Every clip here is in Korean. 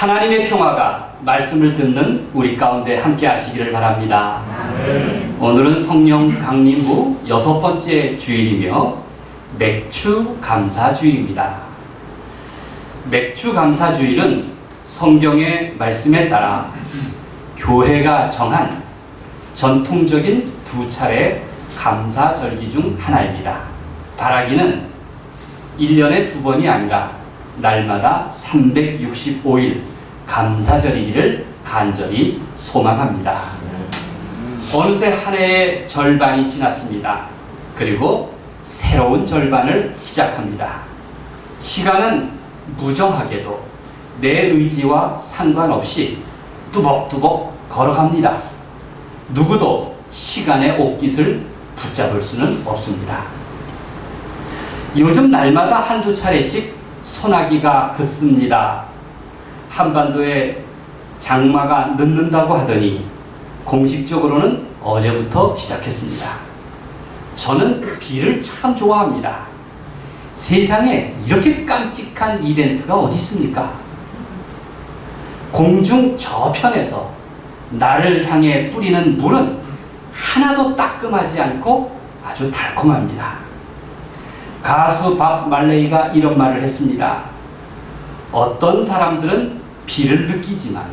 하나님의 평화가 말씀을 듣는 우리 가운데 함께 하시기를 바랍니다. 오늘은 성령 강림부 여섯 번째 주일이며 맥주 감사주일입니다. 맥주 감사주일은 성경의 말씀에 따라 교회가 정한 전통적인 두 차례 감사절기 중 하나입니다. 바라기는 1년에 두 번이 아니라 날마다 365일 감사절이기를 간절히 소망합니다. 어느새 한 해의 절반이 지났습니다. 그리고 새로운 절반을 시작합니다. 시간은 무정하게도 내 의지와 상관없이 뚜벅뚜벅 걸어갑니다. 누구도 시간의 옷깃을 붙잡을 수는 없습니다. 요즘 날마다 한두 차례씩 소나기가 긋습니다. 한반도에 장마가 늦는다고 하더니 공식적으로는 어제부터 시작했습니다. 저는 비를 참 좋아합니다. 세상에 이렇게 깜찍한 이벤트가 어디 있습니까? 공중 저편에서 나를 향해 뿌리는 물은 하나도 따끔하지 않고 아주 달콤합니다. 가수 밥 말레이가 이런 말을 했습니다. 어떤 사람들은 비를 느끼지만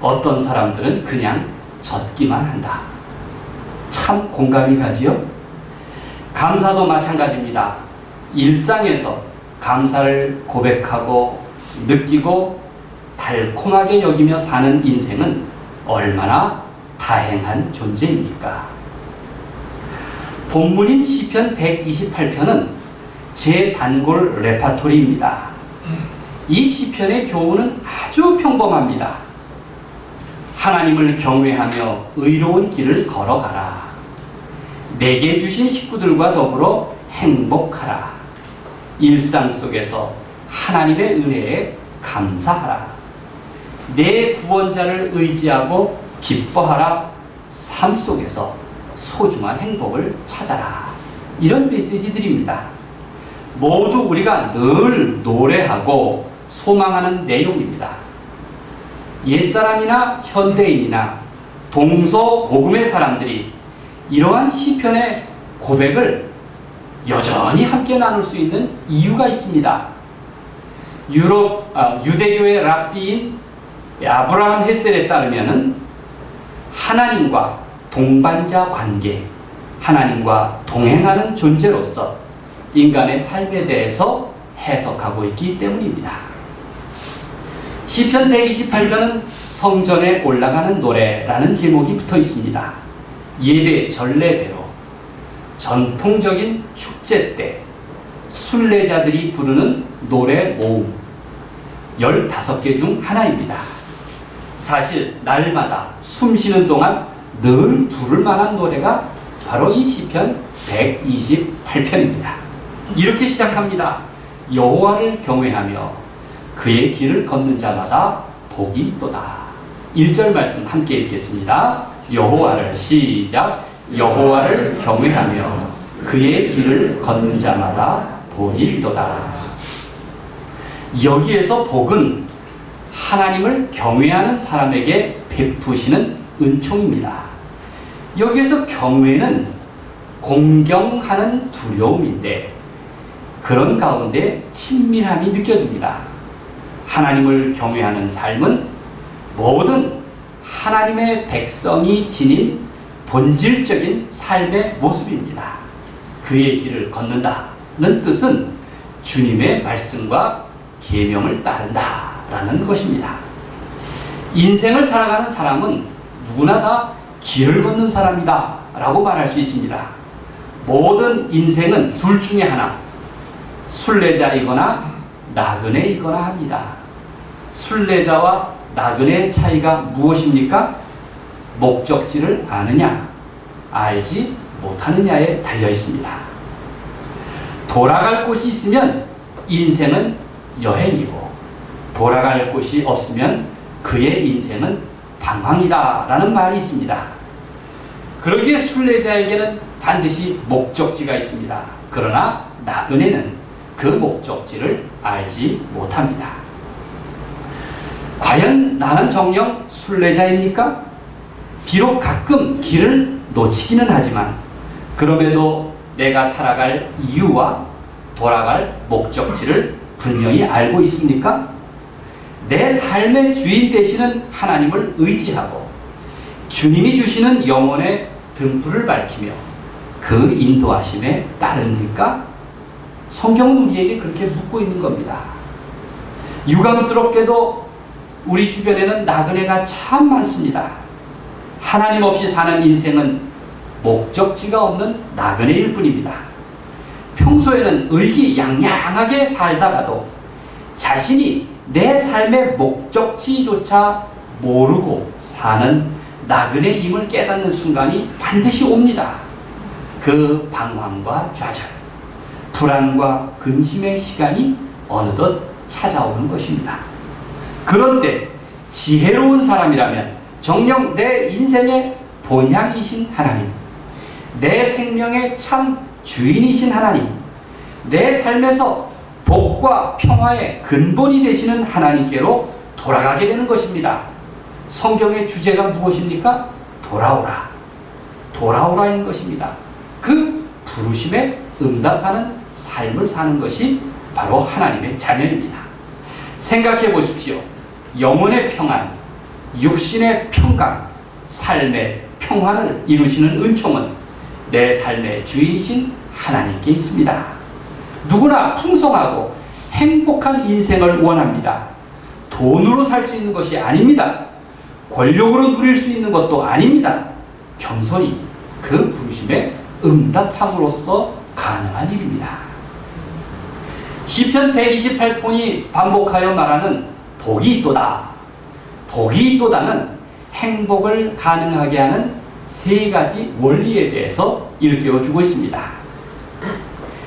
어떤 사람들은 그냥 젖기만 한다. 참 공감이 가지요? 감사도 마찬가지입니다. 일상에서 감사를 고백하고 느끼고 달콤하게 여기며 사는 인생은 얼마나 다행한 존재입니까? 본문인 시편 128편은 제 단골 레파토리입니다. 이 시편의 교훈은 아주 평범합니다. 하나님을 경외하며 의로운 길을 걸어가라. 내게 주신 식구들과 더불어 행복하라. 일상 속에서 하나님의 은혜에 감사하라. 내 구원자를 의지하고 기뻐하라. 삶 속에서 소중한 행복을 찾아라. 이런 메시지들입니다. 모두 우리가 늘 노래하고 소망하는 내용입니다. 옛사람이나 현대인이나 동서고금의 사람들이 이러한 시편의 고백을 여전히 함께 나눌 수 있는 이유가 있습니다. 유럽 아, 유대교의 랍비인 아브라함 헤셀에 따르면은 하나님과 동반자 관계, 하나님과 동행하는 존재로서 인간의 삶에 대해서 해석하고 있기 때문입니다. 시편 128편은 성전에 올라가는 노래라는 제목이 붙어 있습니다. 예배 전례대로 전통적인 축제 때 순례자들이 부르는 노래 모음 15개 중 하나입니다. 사실 날마다 숨 쉬는 동안 늘 부를 만한 노래가 바로 이 시편 128편입니다. 이렇게 시작합니다. 여호와를 경외하며 그의 길을 걷는 자마다 복이 있도다. 1절 말씀 함께 읽겠습니다. 여호와를 시작 여호와를 경외하며 그의 길을 걷는 자마다 복이 있도다. 여기에서 복은 하나님을 경외하는 사람에게 베푸시는 은총입니다. 여기에서 경외는 공경하는 두려움인데 그런 가운데 친밀함이 느껴집니다. 하나님을 경외하는 삶은 모든 하나님의 백성이 지닌 본질적인 삶의 모습입니다. 그의 길을 걷는다는 뜻은 주님의 말씀과 계명을 따른다라는 것입니다. 인생을 살아가는 사람은 누구나 다 길을 걷는 사람이다 라고 말할 수 있습니다. 모든 인생은 둘 중에 하나 순례자이거나 나그네이거나 합니다. 순례자와 나그네의 차이가 무엇입니까? 목적지를 아느냐, 알지 못하느냐에 달려 있습니다. 돌아갈 곳이 있으면 인생은 여행이고, 돌아갈 곳이 없으면 그의 인생은 방황이다 라는 말이 있습니다. 그러기에 순례자에게는 반드시 목적지가 있습니다. 그러나 나그네는 그 목적지를 알지 못합니다. 과연 나는 정령 순례자입니까? 비록 가끔 길을 놓치기는 하지만 그럼에도 내가 살아갈 이유와 돌아갈 목적지를 분명히 알고 있습니까? 내 삶의 주인 되시는 하나님을 의지하고 주님이 주시는 영혼의 등불을 밝히며 그 인도하심에 따릅니까? 성경은 우리에게 그렇게 묻고 있는 겁니다. 유감스럽게도 우리 주변에는 나그네가 참 많습니다. 하나님 없이 사는 인생은 목적지가 없는 나그네일 뿐입니다. 평소에는 의기양양하게 살다가도 자신이 내 삶의 목적지조차 모르고 사는 나그네임을 깨닫는 순간이 반드시 옵니다. 그 방황과 좌절, 불안과 근심의 시간이 어느덧 찾아오는 것입니다. 그런데 지혜로운 사람이라면 정녕 내 인생의 본향이신 하나님, 내 생명의 참 주인이신 하나님, 내 삶에서 복과 평화의 근본이 되시는 하나님께로 돌아가게 되는 것입니다. 성경의 주제가 무엇입니까? 돌아오라. 돌아오라인 것입니다. 그 부르심에 응답하는 삶을 사는 것이 바로 하나님의 자녀입니다. 생각해 보십시오. 영혼의 평안, 육신의 평강, 삶의 평화를 이루시는 은총은 내 삶의 주인이신 하나님께 있습니다. 누구나 풍성하고 행복한 인생을 원합니다. 돈으로 살 수 있는 것이 아닙니다. 권력으로 누릴 수 있는 것도 아닙니다. 겸손히 그 부르심에 응답함으로써 가능한 일입니다. 시편 128편이 반복하여 말하는 복이 있도다. 복이 있도다는 행복을 가능하게 하는 세 가지 원리에 대해서 일깨워 주고 있습니다.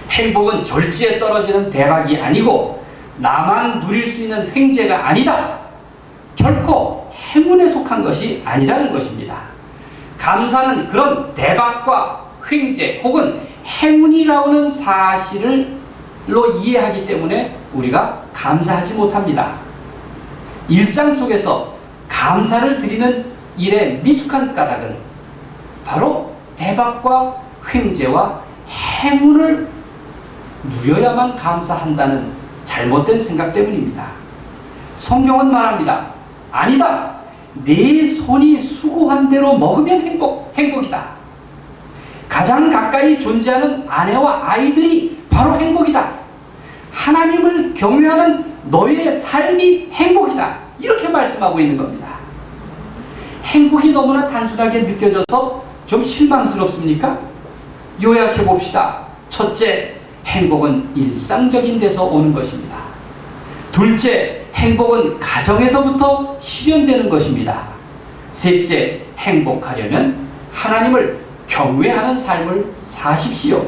행복은 졸지에 떨어지는 대박이 아니고 나만 누릴 수 있는 횡재가 아니다. 결코 행운에 속한 것이 아니라는 것입니다. 감사는 그런 대박과 횡재 혹은 행운이라는 사실을로 이해하기 때문에 우리가 감사하지 못합니다. 일상 속에서 감사를 드리는 일의 미숙한 까닭은 바로 대박과 횡재와 행운을 누려야만 감사한다는 잘못된 생각 때문입니다. 성경은 말합니다. 아니다. 내 손이 수고한 대로 먹으면 행복, 행복이다. 가장 가까이 존재하는 아내와 아이들이 바로 행복이다. 하나님을 경외하는 너의 삶이 행복이다. 이렇게 말씀하고 있는 겁니다. 행복이 너무나 단순하게 느껴져서 좀 실망스럽습니까? 요약해 봅시다. 첫째, 행복은 일상적인 데서 오는 것입니다. 둘째, 행복은 가정에서부터 실현되는 것입니다. 셋째, 행복하려면 하나님을 경외하는 삶을 사십시오.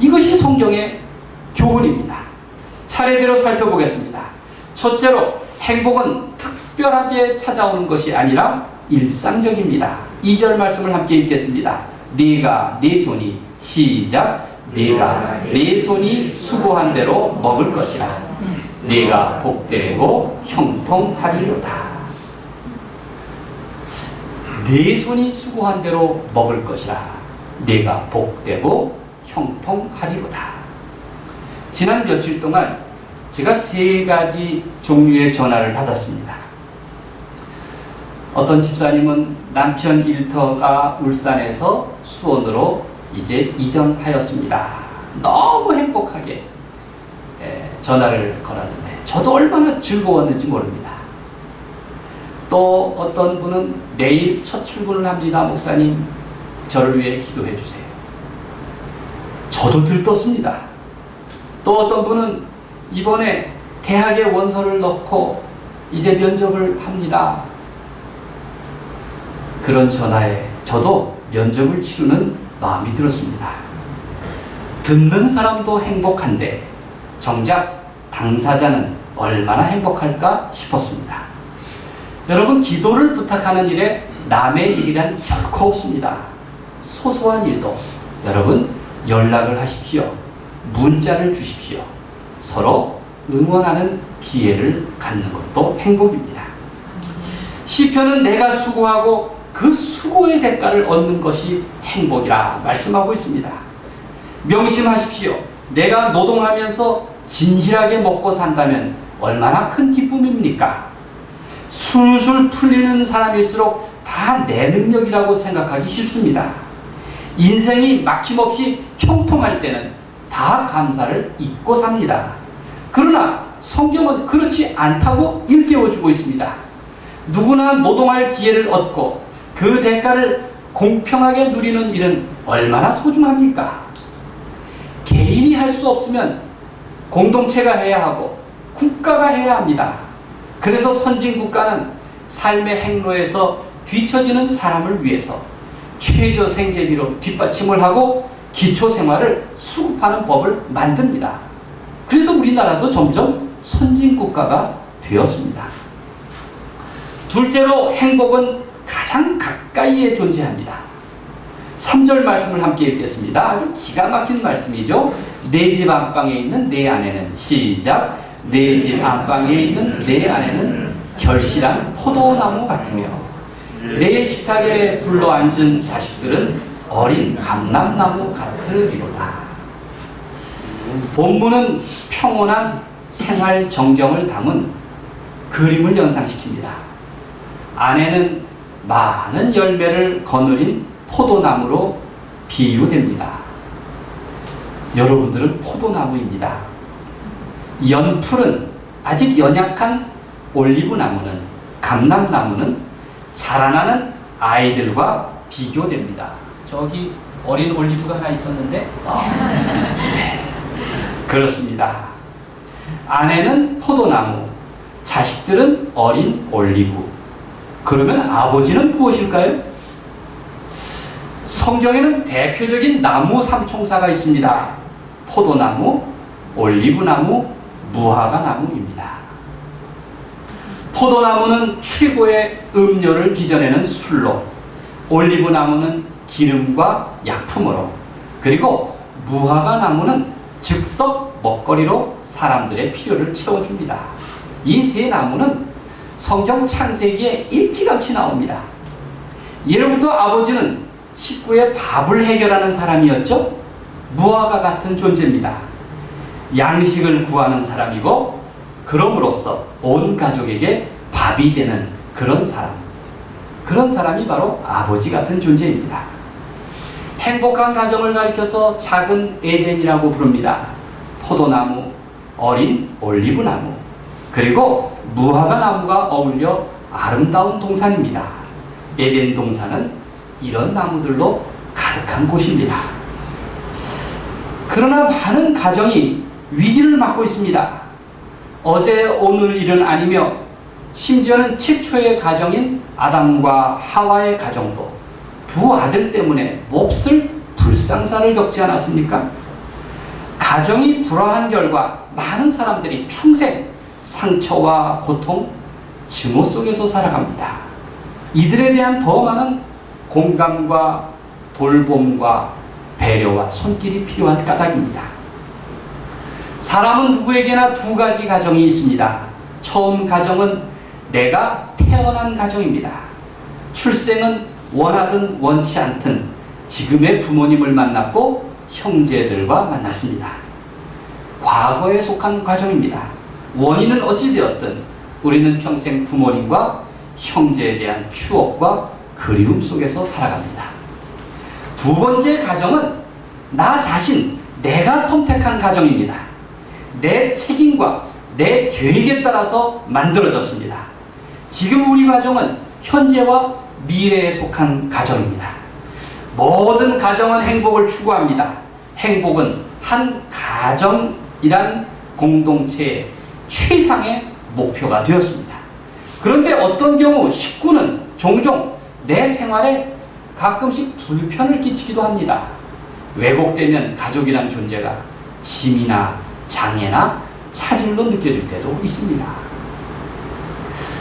이것이 성경의 교훈입니다. 차례대로 살펴보겠습니다. 첫째로, 행복은 특별하게 찾아오는 것이 아니라 일상적입니다. 2절 말씀을 함께 읽겠습니다. 네가 네 손이 시작. 네가 네 손이 수고한 대로 먹을 것이라. 네가 복되고 형통하리로다. 네 손이 수고한 대로 먹을 것이라. 네가 복되고 형통하리로다. 지난 며칠 동안 제가 세 가지 종류의 전화를 받았습니다. 어떤 집사님은 남편 일터가 울산에서 수원으로 이제 이전하였습니다. 너무 행복하게 예, 전화를 걸었는데 저도 얼마나 즐거웠는지 모릅니다. 또 어떤 분은 내일 첫 출근을 합니다. 목사님 저를 위해 기도해 주세요. 저도 들떴습니다. 또 어떤 분은 이번에 대학에 원서를 넣고 이제 면접을 합니다. 그런 전화에 저도 면접을 치르는 마음이 들었습니다. 듣는 사람도 행복한데 정작 당사자는 얼마나 행복할까 싶었습니다. 여러분 기도를 부탁하는 일에 남의 일이란 결코 없습니다. 소소한 일도 여러분 연락을 하십시오. 문자를 주십시오. 서로 응원하는 기회를 갖는 것도 행복입니다. 시편은 내가 수고하고 그 수고의 대가를 얻는 것이 행복이라 말씀하고 있습니다. 명심하십시오. 내가 노동하면서 진실하게 먹고 산다면 얼마나 큰 기쁨입니까? 술술 풀리는 사람일수록 다 내 능력이라고 생각하기 쉽습니다. 인생이 막힘없이 형통할 때는 다 감사를 잊고 삽니다. 그러나 성경은 그렇지 않다고 일깨워주고 있습니다. 누구나 노동할 기회를 얻고 그 대가를 공평하게 누리는 일은 얼마나 소중합니까? 개인이 할 수 없으면 공동체가 해야 하고 국가가 해야 합니다. 그래서 선진 국가는 삶의 행로에서 뒤처지는 사람을 위해서 최저 생계비로 뒷받침을 하고 기초 생활을 수급하는 법을 만듭니다. 그래서 우리나라도 점점 선진 국가가 되었습니다. 둘째로 행복은 가장 가까이에 존재합니다. 3절 말씀을 함께 읽겠습니다. 아주 기가 막힌 말씀이죠. 내 집 안방에 있는 내 아내는 시작. 내 집 안방에 있는 내 아내는 결실한 포도나무 같으며 내 식탁에 둘러 앉은 자식들은 어린 감람나무 같으리로다. 본문은 평온한 생활 정경을 담은 그림을 연상시킵니다. 아내는 많은 열매를 거느린 포도나무로 비유됩니다. 여러분들은 포도나무입니다. 연풀은 아직 연약한 올리브 나무는 감람나무는 자라나는 아이들과 비교됩니다. 저기 어린 올리브가 하나 있었는데 네. 그렇습니다. 아내는 포도나무, 자식들은 어린 올리브. 그러면 아버지는 무엇일까요? 성경에는 대표적인 나무 삼총사가 있습니다. 포도나무, 올리브나무, 무화과 나무입니다. 포도나무는 최고의 음료를 빚어내는 술로, 올리브나무는 기름과 약품으로, 그리고 무화과 나무는 즉석 먹거리로 사람들의 필요를 채워줍니다. 이 세 나무는 성경 창세기에 일찌감치 나옵니다. 예로부터 아버지는 식구의 밥을 해결하는 사람이었죠. 무화과 같은 존재입니다. 양식을 구하는 사람이고 그럼으로써 온 가족에게 밥이 되는 그런 사람. 그런 사람이 바로 아버지 같은 존재입니다. 행복한 가정을 가리켜서 작은 에덴이라고 부릅니다. 포도나무, 어린 올리브나무, 그리고 무화과 나무가 어울려 아름다운 동산입니다. 에덴 동산은 이런 나무들로 가득한 곳입니다. 그러나 많은 가정이 위기를 맞고 있습니다. 어제 오늘 일은 아니며 심지어는 최초의 가정인 아담과 하와의 가정도 두 아들 때문에 몹쓸 불상사를 겪지 않았습니까? 가정이 불화한 결과 많은 사람들이 평생 상처와 고통, 증오 속에서 살아갑니다. 이들에 대한 더 많은 공감과 돌봄과 배려와 손길이 필요한 까닭입니다. 사람은 누구에게나 두 가지 가정이 있습니다. 처음 가정은 내가 태어난 가정입니다. 출생은 원하든 원치 않든 지금의 부모님을 만났고 형제들과 만났습니다. 과거에 속한 가정입니다. 원인은 어찌되었든 우리는 평생 부모님과 형제에 대한 추억과 그리움 속에서 살아갑니다. 두 번째 가정은 나 자신, 내가 선택한 가정입니다. 내 책임과 내 계획에 따라서 만들어졌습니다. 지금 우리 가정은 현재와 미래에 속한 가정입니다. 모든 가정은 행복을 추구합니다. 행복은 한 가정이란 공동체의 최상의 목표가 되었습니다. 그런데 어떤 경우 식구는 종종 내 생활에 가끔씩 불편을 끼치기도 합니다. 왜곡되면 가족이란 존재가 짐이나 장애나 차질로 느껴질 때도 있습니다.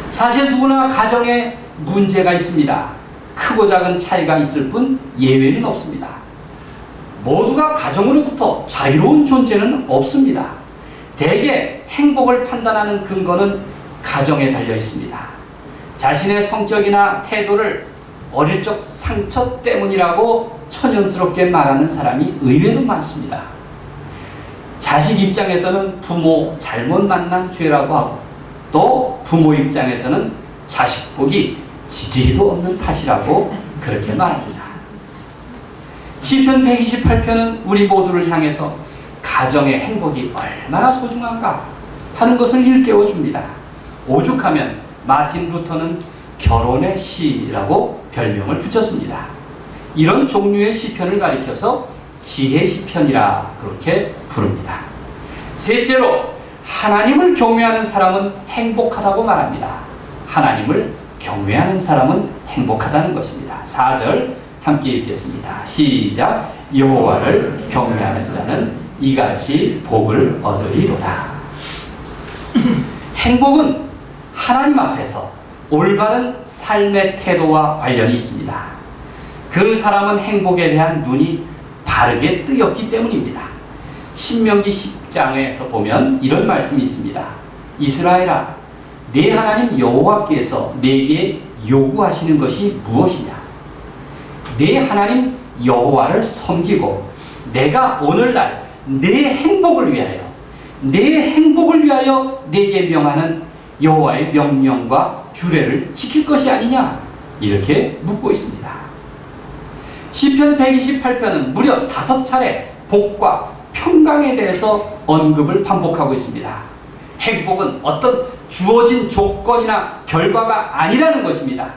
사실 누구나 가정에 문제가 있습니다. 크고 작은 차이가 있을 뿐 예외는 없습니다. 모두가 가정으로부터 자유로운 존재는 없습니다. 대개 행복을 판단하는 근거는 가정에 달려 있습니다. 자신의 성격이나 태도를 어릴 적 상처 때문이라고 천연스럽게 말하는 사람이 의외로 많습니다. 자식 입장에서는 부모 잘못 만난 죄라고 하고 또 부모 입장에서는 자식 복이 지지리도 없는 탓이라고 그렇게 말합니다. 시편 128편은 우리 모두를 향해서 가정의 행복이 얼마나 소중한가 하는 것을 일깨워 줍니다. 오죽하면 마틴 루터는 결혼의 시라고 별명을 붙였습니다. 이런 종류의 시편을 가리켜서 지혜 시편이라 그렇게 부릅니다. 셋째로 하나님을 경외하는 사람은 행복하다고 말합니다. 하나님을 경외하는 사람은 행복하다는 것입니다. 4절 함께 읽겠습니다. 시작. 여호와를 경외하는 자는 이같이 복을 얻으리로다. 행복은 하나님 앞에서 올바른 삶의 태도와 관련이 있습니다. 그 사람은 행복에 대한 눈이 바르게 뜨였기 때문입니다. 신명기 10장에서 보면 이런 말씀이 있습니다. 이스라엘아, 내 하나님 여호와께서 내게 요구하시는 것이 무엇이냐? 내 하나님 여호와를 섬기고 내가 오늘날 내 행복을 위하여 내 행복을 위하여 내게 명하는 여호와의 명령과 규례를 지킬 것이 아니냐 이렇게 묻고 있습니다. 시편 128편은 무려 다섯 차례 복과 평강에 대해서 언급을 반복하고 있습니다. 행복은 어떤 주어진 조건이나 결과가 아니라는 것입니다.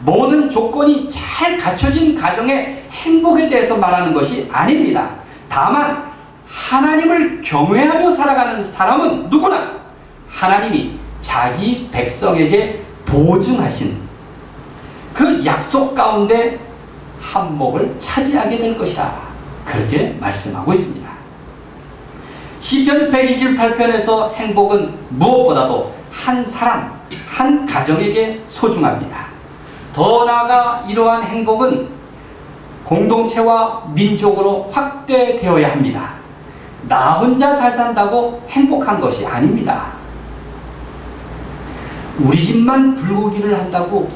모든 조건이 잘 갖춰진 가정의 행복에 대해서 말하는 것이 아닙니다. 다만 하나님을 경외하며 살아가는 사람은 누구나 하나님이 자기 백성에게 보증하신 그 약속 가운데 한몫을 차지하게 될 것이라 그렇게 말씀하고 있습니다. 시편 128편에서 행복은 무엇보다도 한 사람, 한 가정에게 소중합니다. 더 나아가 이러한 행복은 공동체와 민족으로 확대되어야 합니다. 나 혼자 잘 산다고 행복한 것이 아닙니다. 우리 집만 불고기를 한다고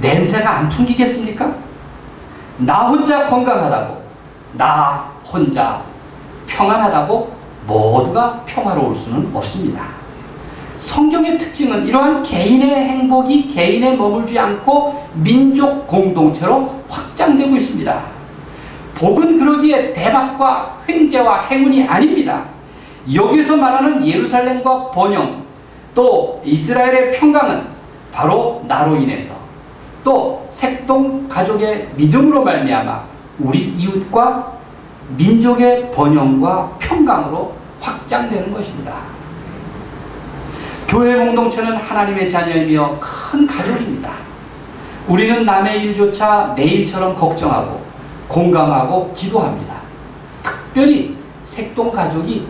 냄새가 안 풍기겠습니까? 나 혼자 건강하다고, 나 혼자 평안하다고 모두가 평화로울 수는 없습니다. 성경의 특징은 이러한 개인의 행복이 개인에 머물지 않고 민족 공동체로 확장되고 있습니다. 복은 그러기에 대박과 횡재와 행운이 아닙니다. 여기서 말하는 예루살렘과 번영, 또 이스라엘의 평강은 바로 나로 인해서 또 색동 가족의 믿음으로 말미암아 우리 이웃과 민족의 번영과 평강으로 확장되는 것입니다. 교회 공동체는 하나님의 자녀이며 큰 가족입니다. 우리는 남의 일조차 내 일처럼 걱정하고 공감하고 기도합니다. 특별히 색동 가족이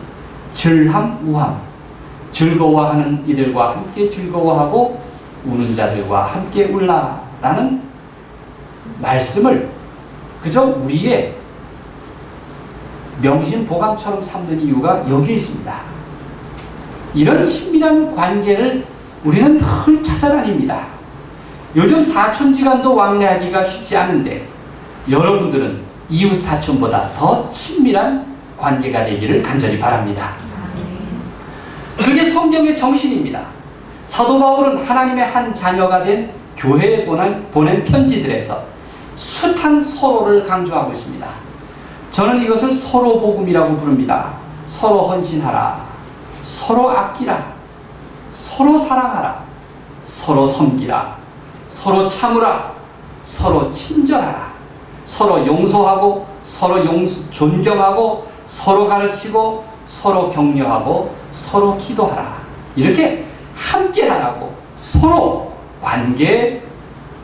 절함 우함 즐거워하는 이들과 함께 즐거워하고 우는 자들과 함께 울라라는 말씀을 그저 우리의 명심보감처럼 삼는 이유가 여기에 있습니다. 이런 친밀한 관계를 우리는 늘 찾아다닙니다. 요즘 사촌지간도 왕래하기가 쉽지 않은데 여러분들은 이웃 사촌보다 더 친밀한 관계가 되기를 간절히 바랍니다. 그게 성경의 정신입니다. 사도 바울은 하나님의 한 자녀가 된 교회에 보낸, 보낸 편지들에서 숱한 서로를 강조하고 있습니다. 저는 이것을 서로 복음이라고 부릅니다. 서로 헌신하라. 서로 아끼라. 서로 사랑하라. 서로 섬기라. 서로 참으라. 서로 친절하라. 서로 용서하고 서로 용서, 존경하고 서로 가르치고 서로 격려하고 서로 기도하라. 이렇게 함께 하라고 서로 관계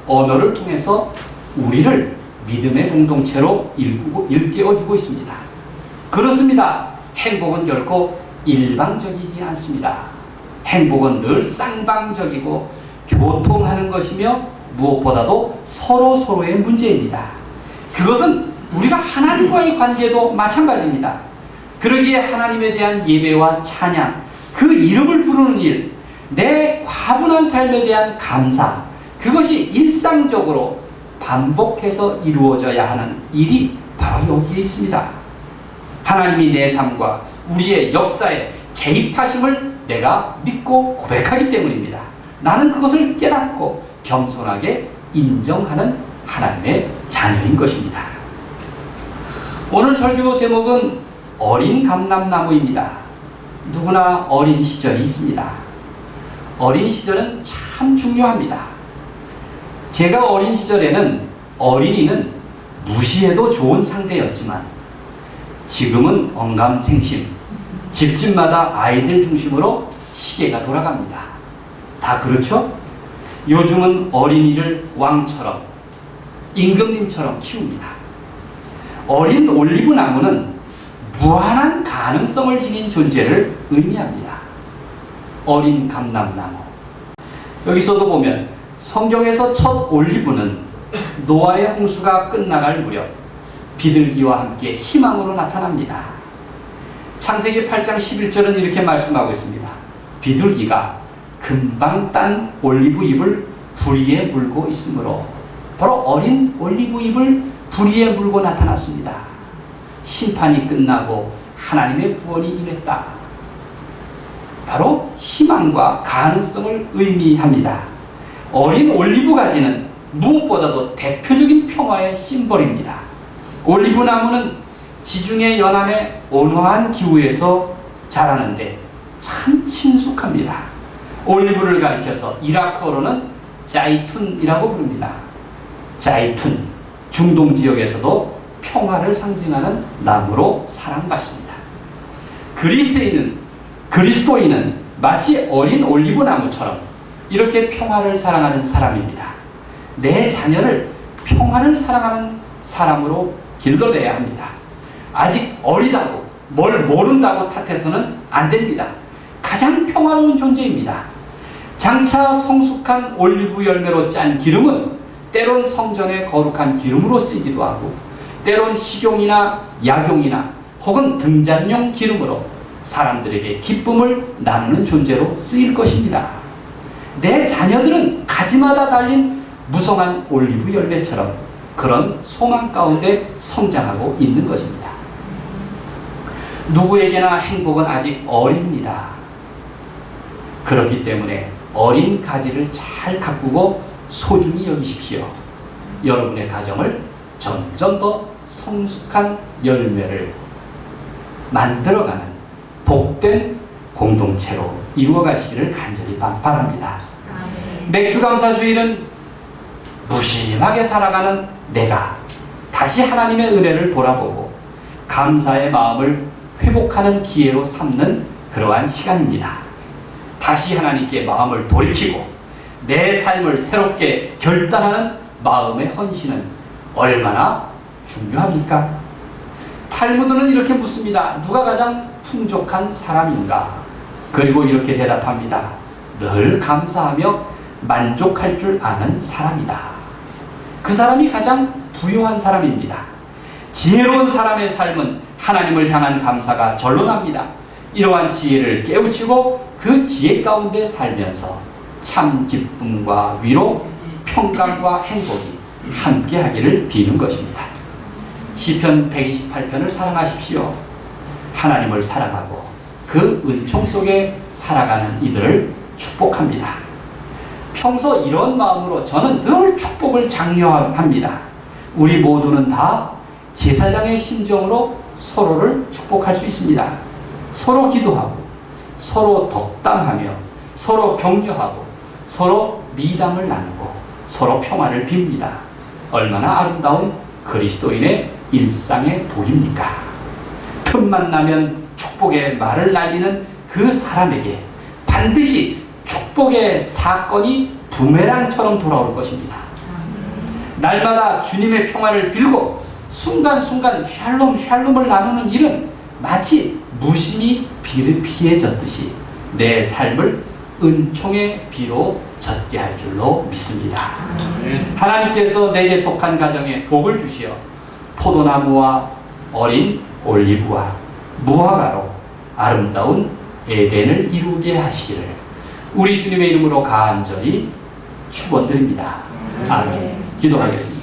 언어를 통해서 우리를 믿음의 공동체로 일깨워주고 있습니다. 그렇습니다. 행복은 결코 일방적이지 않습니다. 행복은 늘 쌍방적이고 교통하는 것이며 무엇보다도 서로 서로의 문제입니다. 그것은 우리가 하나님과의 관계도 마찬가지입니다. 그러기에 하나님에 대한 예배와 찬양, 그 이름을 부르는 일, 내 과분한 삶에 대한 감사, 그것이 일상적으로 반복해서 이루어져야 하는 일이 바로 여기에 있습니다. 하나님이 내 삶과 우리의 역사에 개입하심을 내가 믿고 고백하기 때문입니다. 나는 그것을 깨닫고 겸손하게 인정하는 하나님의 자녀인 것입니다. 오늘 설교 제목은 어린 감람나무입니다. 누구나 어린 시절이 있습니다. 어린 시절은 참 중요합니다. 제가 어린 시절에는 어린이는 무시해도 좋은 상대였지만 지금은 언감생심, 집집마다 아이들 중심으로 시계가 돌아갑니다. 다 그렇죠? 요즘은 어린이를 왕처럼, 임금님처럼 키웁니다. 어린 올리브 나무는 무한한 가능성을 지닌 존재를 의미합니다. 어린 감람나무. 여기서도 보면 성경에서 첫 올리브는 노아의 홍수가 끝나갈 무렵 비둘기와 함께 희망으로 나타납니다. 창세기 8장 11절은 이렇게 말씀하고 있습니다. 비둘기가 금방 딴 올리브 잎을 부리에 물고 있으므로 바로 어린 올리브 잎을 부리에 물고 나타났습니다. 심판이 끝나고 하나님의 구원이 임했다. 바로 희망과 가능성을 의미합니다. 어린 올리브 가지는 무엇보다도 대표적인 평화의 심벌입니다. 올리브 나무는 지중해 연안의 온화한 기후에서 자라는데 참 친숙합니다. 올리브를 가리켜서 이라크어로는 자이툰이라고 부릅니다. 자이툰, 중동 지역에서도 평화를 상징하는 나무로 사랑받습니다. 그리스인은 그리스도인은 마치 어린 올리브 나무처럼 이렇게 평화를 사랑하는 사람입니다. 내 자녀를 평화를 사랑하는 사람으로 길러내야 합니다. 아직 어리다고 뭘 모른다고 탓해서는 안 됩니다. 가장 평화로운 존재입니다. 장차 성숙한 올리브 열매로 짠 기름은 때론 성전의 거룩한 기름으로 쓰이기도 하고 때론 식용이나 약용이나 혹은 등잔용 기름으로 사람들에게 기쁨을 나누는 존재로 쓰일 것입니다. 내 자녀들은 가지마다 달린 무성한 올리브 열매처럼 그런 소망 가운데 성장하고 있는 것입니다. 누구에게나 행복은 아직 어립니다. 그렇기 때문에 어린 가지를 잘 가꾸고 소중히 여기십시오. 여러분의 가정을 점점 더 성숙한 열매를 만들어가는 복된 공동체로 이루어 가시기를 간절히 바랍니다. 맥주 감사주일은 무심하게 살아가는 내가 다시 하나님의 은혜를 돌아보고 감사의 마음을 회복하는 기회로 삼는 그러한 시간입니다. 다시 하나님께 마음을 돌이키고 내 삶을 새롭게 결단하는 마음의 헌신은 얼마나 중요합니까? 탈무드는 이렇게 묻습니다. 누가 가장 풍족한 사람인가? 그리고 이렇게 대답합니다. 늘 감사하며 만족할 줄 아는 사람이다. 그 사람이 가장 부유한 사람입니다. 지혜로운 사람의 삶은 하나님을 향한 감사가 절로 납니다. 이러한 지혜를 깨우치고 그 지혜 가운데 살면서 참 기쁨과 위로, 평강과 행복이 함께하기를 비는 것입니다. 시편 128편을 사랑하십시오. 하나님을 사랑하고 그 은총 속에 살아가는 이들을 축복합니다. 평소 이런 마음으로 저는 늘 축복을 장려합니다. 우리 모두는 다 제사장의 심정으로 서로를 축복할 수 있습니다. 서로 기도하고, 서로 덕담하며, 서로 격려하고, 서로 미담을 나누고, 서로 평화를 빕니다. 얼마나 아름다운 그리스도인의 일상의 복입니까? 틈만 나면 축복의 말을 날리는 그 사람에게 반드시 축복의 사건이 부메랑처럼 돌아올 것입니다. 날마다 주님의 평화를 빌고 순간순간 샬롬 샬롬을 나누는 일은 마치 무심히 비를 피해 졌듯이 내 삶을 은총의 비로 젖게 할 줄로 믿습니다. 하나님께서 내게 속한 가정에 복을 주시어 포도나무와 어린 올리브와 무화과로 아름다운 에덴을 이루게 하시기를 우리 주님의 이름으로 간절히 축원드립니다. 아멘. 기도하겠습니다.